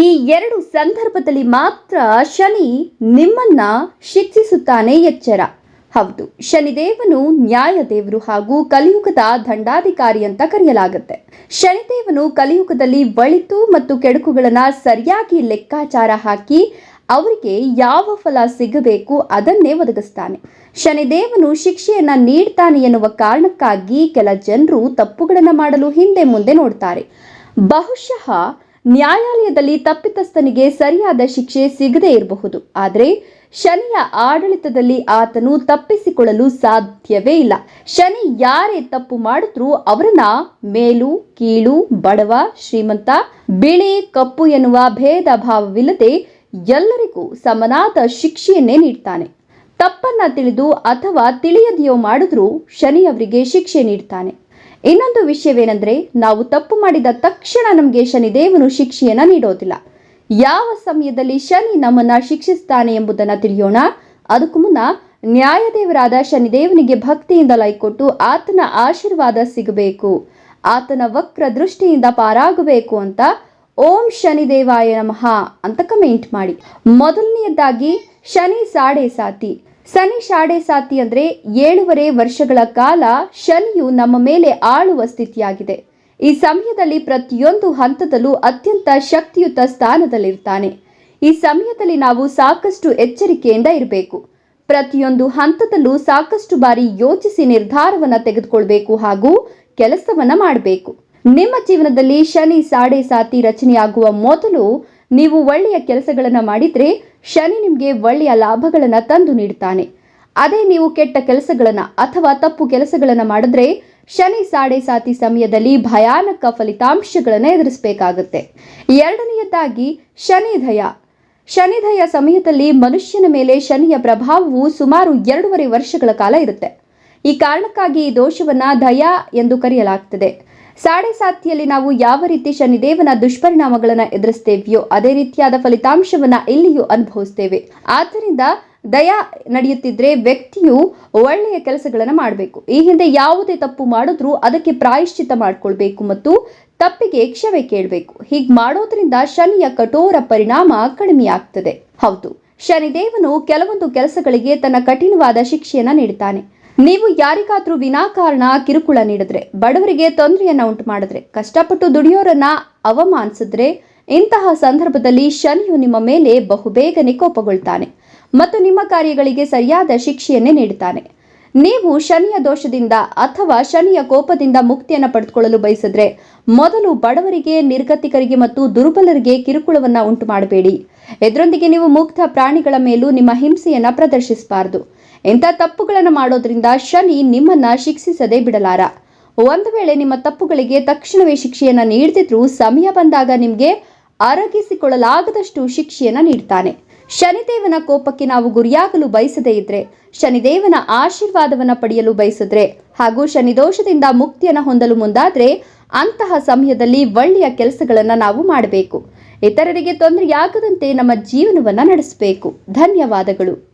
ಈ ಎರಡು ಸಂದರ್ಭದಲ್ಲಿ ಮಾತ್ರ ಶನಿ ನಿಮ್ಮನ್ನ ಶಿಕ್ಷಿಸುತ್ತಾನೆ ಎಚ್ಚರ. ಹೌದು, ಶನಿದೇವನು ನ್ಯಾಯದೇವರು ಹಾಗೂ ಕಲಿಯುಗದ ದಂಡಾಧಿಕಾರಿ ಅಂತ ಕರೆಯಲಾಗುತ್ತೆ. ಶನಿದೇವನು ಕಲಿಯುಗದಲ್ಲಿ ಒಳಿತು ಮತ್ತು ಕೆಡುಕುಗಳನ್ನು ಸರಿಯಾಗಿ ಲೆಕ್ಕಾಚಾರ ಹಾಕಿ ಅವರಿಗೆ ಯಾವ ಫಲ ಸಿಗಬೇಕು ಅದನ್ನೇ ಒದಗಿಸ್ತಾನೆ. ಶನಿದೇವನು ಶಿಕ್ಷೆಯನ್ನ ನೀಡ್ತಾನೆ ಎನ್ನುವ ಕಾರಣಕ್ಕಾಗಿ ಕೆಲ ಜನರು ತಪ್ಪುಗಳನ್ನು ಮಾಡಲು ಹಿಂದೆ ಮುಂದೆ ನೋಡ್ತಾರೆ. ಬಹುಶಃ ನ್ಯಾಯಾಲಯದಲ್ಲಿ ತಪ್ಪಿತಸ್ಥನಿಗೆ ಸರಿಯಾದ ಶಿಕ್ಷೆ ಸಿಗದೇ ಇರಬಹುದು. ಆದರೆ, ಶನಿಯ ಆಡಳಿತದಲ್ಲಿ ಆತನು ತಪ್ಪಿಸಿಕೊಳ್ಳಲು ಸಾಧ್ಯವೇ ಇಲ್ಲ. ಶನಿ ಯಾರೇ ತಪ್ಪು ಮಾಡಿದ್ರೂ ಅವರನ್ನ ಮೇಲು, ಕೀಳು, ಬಡವ, ಶ್ರೀಮಂತ, ಬಿಳಿ, ಕಪ್ಪು ಎನ್ನುವ ಭೇದ ಭಾವವಿಲ್ಲದೆ ಎಲ್ಲರಿಗೂ ಸಮನಾದ ಶಿಕ್ಷೆಯನ್ನೇ ನೀಡ್ತಾನೆ. ತಪ್ಪನ್ನ ತಿಳಿದು ಅಥವಾ ತಿಳಿಯದೆಯೋ ಮಾಡಿದ್ರೂ ಶನಿ ಅವರಿಗೆ ಶಿಕ್ಷೆ ನೀಡ್ತಾನೆ. ಇನ್ನೊಂದು ವಿಷಯವೇನೆಂದರೆ, ನಾವು ತಪ್ಪು ಮಾಡಿದ ತಕ್ಷಣ ನಮಗೆ ಶನಿದೇವನು ಶಿಕ್ಷೆಯನ್ನ ನೀಡೋದಿಲ್ಲ. ಯಾವ ಸಮಯದಲ್ಲಿ ಶನಿ ನಮ್ಮನ್ನು ಶಿಕ್ಷಿಸ್ತಾನೆ ಎಂಬುದನ್ನು ತಿಳಿಯೋಣ? ಅದಕ್ಕೂ ಮುನ್ನ ನ್ಯಾಯದೇವರಾದ ಶನಿದೇವನಿಗೆ ಭಕ್ತಿಯಿಂದ ಲೈಕೊಟ್ಟು ಆತನ ಆಶೀರ್ವಾದ ಸಿಗಬೇಕು. ಆತನ ವಕ್ರ ದೃಷ್ಟಿಯಿಂದ ಪಾರಾಗಬೇಕು ಅಂತ ಓಂ ಶನಿದೇವಾಯ ನಮಃ ಅಂತ ಕಮೆಂಟ್ ಮಾಡಿ. ಮೊದಲನೆಯದಾಗಿ ಶನಿ ಸಾಡೆ ಸಾತಿ. ಶನಿ ಶಾಡೆ ಸಾತಿ ಅಂದ್ರೆ ಏಳುವರೆ ವರ್ಷಗಳ ಕಾಲ ಶನಿಯು ನಮ್ಮ ಮೇಲೆ ಆಳುವ ಸ್ಥಿತಿಯಾಗಿದೆ. ಈ ಸಮಯದಲ್ಲಿ ಪ್ರತಿಯೊಂದು ಹಂತದಲ್ಲೂ ಅತ್ಯಂತ ಶಕ್ತಿಯುತ ಸ್ಥಾನದಲ್ಲಿರ್ತಾನೆ. ಈ ಸಮಯದಲ್ಲಿ ನಾವು ಸಾಕಷ್ಟು ಎಚ್ಚರಿಕೆಯಿಂದ ಇರಬೇಕು. ಪ್ರತಿಯೊಂದು ಹಂತದಲ್ಲೂ ಸಾಕಷ್ಟು ಬಾರಿ ಯೋಚಿಸಿ ನಿರ್ಧಾರವನ್ನ ತೆಗೆದುಕೊಳ್ಬೇಕು ಹಾಗೂ ಕೆಲಸವನ್ನ ಮಾಡಬೇಕು. ನಿಮ್ಮ ಜೀವನದಲ್ಲಿ ಶನಿ, ಸಾಡೆ, ಸಾತಿ ರಚನೆಯಾಗುವ ಮೊದಲು ನೀವು ಒಳ್ಳೆಯ ಕೆಲಸಗಳನ್ನು ಮಾಡಿದರೆ ಶನಿ ನಿಮಗೆ ಒಳ್ಳೆಯ ಲಾಭಗಳನ್ನು ತಂದು ನೀಡ್ತಾನೆ. ಅದೇ ನೀವು ಕೆಟ್ಟ ಕೆಲಸಗಳನ್ನು ಅಥವಾ ತಪ್ಪು ಕೆಲಸಗಳನ್ನು ಮಾಡಿದ್ರೆ ಶನಿ ಸಾಡೆ ಸಾತಿ ಸಮಯದಲ್ಲಿ ಭಯಾನಕ ಫಲಿತಾಂಶಗಳನ್ನು ಎದುರಿಸಬೇಕಾಗುತ್ತೆ. ಎರಡನೆಯದಾಗಿ ಶನಿಧಯ. ಶನಿಧಯ ಸಮಯದಲ್ಲಿ ಮನುಷ್ಯನ ಮೇಲೆ ಶನಿಯ ಪ್ರಭಾವವು ಸುಮಾರು ಎರಡೂವರೆ ವರ್ಷಗಳ ಕಾಲ ಇರುತ್ತೆ. ಈ ಕಾರಣಕ್ಕಾಗಿ ಈ ದೋಷವನ್ನ ದಯಾ ಎಂದು ಕರೆಯಲಾಗ್ತದೆ. ಸಾಡೆ ಸಾತಿಯಲ್ಲಿ ನಾವು ಯಾವ ರೀತಿ ಶನಿದೇವನ ದುಷ್ಪರಿಣಾಮಗಳನ್ನು ಎದುರಿಸ್ತೇವೆಯೋ ಅದೇ ರೀತಿಯಾದ ಫಲಿತಾಂಶವನ್ನ ಇಲ್ಲಿಯೂ ಅನುಭವಿಸ್ತೇವೆ. ಆದ್ದರಿಂದ ದಯಾ ನಡೆಯುತ್ತಿದ್ರೆ ವ್ಯಕ್ತಿಯು ಒಳ್ಳೆಯ ಕೆಲಸಗಳನ್ನು ಮಾಡಬೇಕು. ಈ ಹಿಂದೆ ಯಾವುದೇ ತಪ್ಪು ಮಾಡಿದ್ರೂ ಅದಕ್ಕೆ ಪ್ರಾಯಶ್ಚಿತ ಮಾಡಿಕೊಳ್ಬೇಕು ಮತ್ತು ತಪ್ಪಿಗೆ ಕ್ಷಮೆ ಕೇಳಬೇಕು. ಹೀಗೆ ಮಾಡೋದ್ರಿಂದ ಶನಿಯ ಕಠೋರ ಪರಿಣಾಮ ಕಡಿಮೆಯಾಗ್ತದೆ. ಹೌದು, ಶನಿದೇವನು ಕೆಲವೊಂದು ಕೆಲಸಗಳಿಗೆ ತನ್ನ ಕಠಿಣವಾದ ಶಿಕ್ಷೆಯನ್ನ ನೀಡುತ್ತಾನೆ ನೀವು ಯಾರಿಗಾದ್ರೂ ವಿನಾಕಾರಣ ಕಿರುಕುಳ ನೀಡಿದ್ರೆ, ಬಡವರಿಗೆ ತೊಂದರೆಯನ್ನ ಉಂಟು ಮಾಡಿದ್ರೆ ಕಷ್ಟಪಟ್ಟು ದುಡಿಯೋರನ್ನ ಅವಮಾನಿಸಿದ್ರೆ, ಇಂತಹ ಸಂದರ್ಭದಲ್ಲಿ ಶನಿಯು ನಿಮ್ಮ ಮೇಲೆ ಬಹುಬೇಗನೆ ಕೋಪಗೊಳ್ತಾನೆ ಮತ್ತು ನಿಮ್ಮ ಕಾರ್ಯಗಳಿಗೆ ಸರಿಯಾದ ಶಿಕ್ಷೆಯನ್ನೇ ನೀಡುತ್ತಾನೆ ನೀವು ಶನಿಯ ದೋಷದಿಂದ ಅಥವಾ ಶನಿಯ ಕೋಪದಿಂದ ಮುಕ್ತಿಯನ್ನು ಪಡೆದುಕೊಳ್ಳಲು ಬಯಸಿದ್ರೆ ಮೊದಲು ಬಡವರಿಗೆ, ನಿರ್ಗತಿಕರಿಗೆ ಮತ್ತು ದುರ್ಬಲರಿಗೆ ಕಿರುಕುಳವನ್ನು ಉಂಟು ಮಾಡಬೇಡಿ ಇದರೊಂದಿಗೆ ನೀವು ಮುಕ್ತ ಪ್ರಾಣಿಗಳ ಮೇಲೂ ನಿಮ್ಮ ಹಿಂಸೆಯನ್ನು ಪ್ರದರ್ಶಿಸಬಾರದು. ಇಂಥ ತಪ್ಪುಗಳನ್ನು ಮಾಡೋದ್ರಿಂದ ಶನಿ ನಿಮ್ಮನ್ನ ಶಿಕ್ಷಿಸದೆ ಬಿಡಲಾರ. ಒಂದು ವೇಳೆ ನಿಮ್ಮ ತಪ್ಪುಗಳಿಗೆ ತಕ್ಷಣವೇ ಶಿಕ್ಷೆಯನ್ನು ನೀಡದಿದ್ರೂ ಸಮಯ ಬಂದಾಗ ನಿಮಗೆ ಅರಗಿಸಿಕೊಳ್ಳಲಾಗದಷ್ಟು ಶಿಕ್ಷೆಯನ್ನು ನೀಡ್ತಾನೆ. ಶನಿದೇವನ ಕೋಪಕ್ಕೆ ನಾವು ಗುರಿಯಾಗಲು ಬಯಸದೇ ಇದ್ರೆ, ಶನಿದೇವನ ಆಶೀರ್ವಾದವನ್ನ ಪಡೆಯಲು ಬಯಸಿದ್ರೆ ಹಾಗೂ ಶನಿದೋಷದಿಂದ ಮುಕ್ತಿಯನ್ನು ಹೊಂದಲು ಮುಂದಾದ್ರೆ ಅಂತಹ ಸಮಯದಲ್ಲಿ ಒಳ್ಳೆಯ ಕೆಲಸಗಳನ್ನು ನಾವು ಮಾಡಬೇಕು. ಇತರರಿಗೆ ತೊಂದರೆಯಾಗದಂತೆ ನಮ್ಮ ಜೀವನವನ್ನು ನಡೆಸಬೇಕು. ಧನ್ಯವಾದಗಳು.